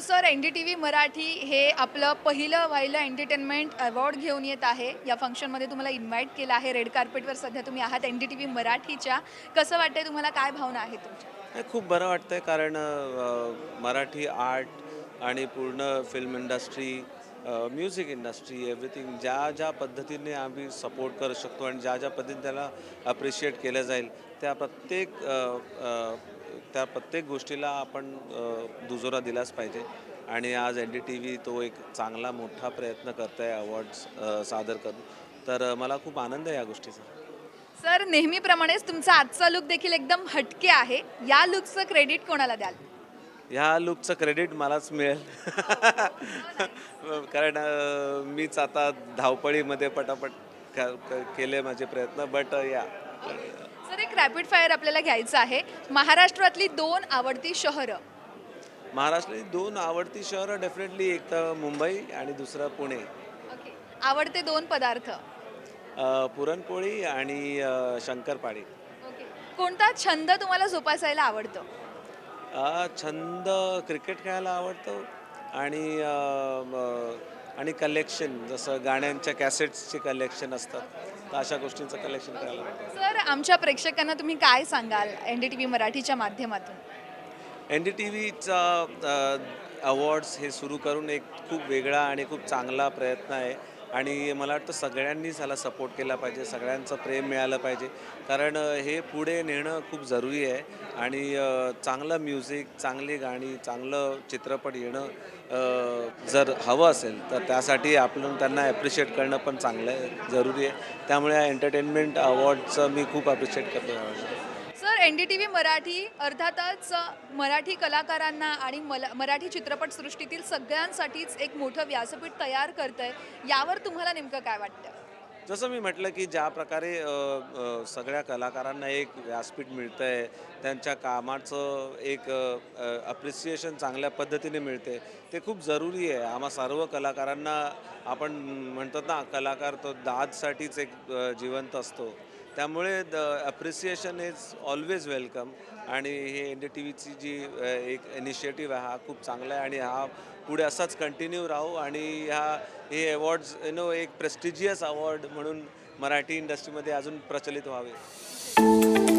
So sir N D T V Marathi हे आपलं पहिलं व्हायलं एंटरटेनमेंट अवॉर्ड घेऊन येत आहे. या फंक्शनमध्ये तुम्हाला इन्व्हाइट केलं आहे. रेड कार्पेटवर सध्या तुम्ही आहात. एन डी टी व्ही मराठीच्या. कसं वाटतंय तुम्हाला? काय भावना आहे तुमच्या? खूप बरं वाटतं आहे कारण मराठी आर्ट आणि पूर्ण film industry music industry everything ज्या ज्या पद्धतीने आम्ही सपोर्ट करू शकतो आणि ज्या ज्या पद्धतीने त्याला अप्रिशिएट केलं जाईल त्या प्रत्येक त्या प्रत्येक गोष्टीला आपण दुजोरा दिलाच पाहिजे. आणि आज एन डी टी व्ही तो एक चांगला मोठा प्रयत्न करत आहे अवॉर्ड्स सादर करून. तर मला खूप आनंद आहे या गोष्टीचा. सर नेहमीप्रमाणेच तुमचा आजचा लुक देखील एकदम हटके आहे. या लुकचं क्रेडिट कोणाला द्याल? ह्या लुकचं क्रेडिट मलाच मिळेल. कारण मीच आता धावपळीमध्ये पटापट केले माझे प्रयत्न बट या. सर एक रॅपिड फायर आपल्याला घ्यायचं आहे. महाराष्ट्रातली दोन आवडती शहरं. महाराष्ट्रातली दोन आवडती शहरं डेफिनेटली एक तर मुंबई आणि दुसरं पुणे. ओके आवडते दोन पदार्थ. अं, पुरणपोळी आणि अं, शंकरपाळी. ओके कोणता छंद तुम्हाला जोपासायला आवडतो? अं, छंद क्रिकेट खेळायला आवडतो आणि अं, म- आणि कलेक्शन जसं गाण्यांच्या कॅसेट्सचे कलेक्शन असतात. तर अशा गोष्टींचं कलेक्शन करायला सर आमच्या प्रेक्षकांना तुम्ही काय सांगाल एन डी टी व्ही मराठीच्या माध्यमातून? एन डी टी व्हीचा अवॉर्ड्स हे सुरू करून एक खूप वेगळा आणि खूप चांगला प्रयत्न आहे. आणि मला वाटतं सगळ्यांनीच ह्याला सपोर्ट केला पाहिजे सगळ्यांचं प्रेम मिळालं पाहिजे. कारण हे पुढे नेणं खूप जरुरी आहे. आणि चांगलं म्युझिक चांगली गाणी चांगलं चित्रपट येणं जर हवं असेल तर त्यासाठी आपण त्यांना ॲप्रिशिएट करणं पण चांगलं आहे जरुरी आहे. त्यामुळे या एंटरटेनमेंट अवॉर्डचं मी खूप ॲप्रिशिएट करतो. N D T V Marathi अर्थातच मराठी कलाकारांना आणि मला मराठी चित्रपटसृष्टीतील सगळ्यांसाठीच एक मोठं व्यासपीठ तयार करत आहे यावर तुम्हाला नेमकं काय वाटतं? जसं मी म्हटलं की ज्या प्रकारे सगळ्या कलाकारांना एक व्यासपीठ मिळतं आहे त्यांच्या कामाचं एक अप्रिसिएशन चांगल्या पद्धतीने मिळते ते खूप जरुरी आहे. आम्हा सर्व कलाकारांना आपण म्हणतात ना कलाकार तो दादसाठीच एक जिवंत असतो. त्यामुळे the appreciation is always welcome आणि हे एन डी टी व्हीची जी एक इनिशिएटिव्ह आहे हा खूप चांगला आहे आणि हा पुढे असाच कंटिन्यू राहू आणि ह्या हे अवॉर्ड्स यु नो एक प्रेस्टिजियस अवॉर्ड म्हणून मराठी इंडस्ट्रीमध्ये अजून प्रचलित व्हावे.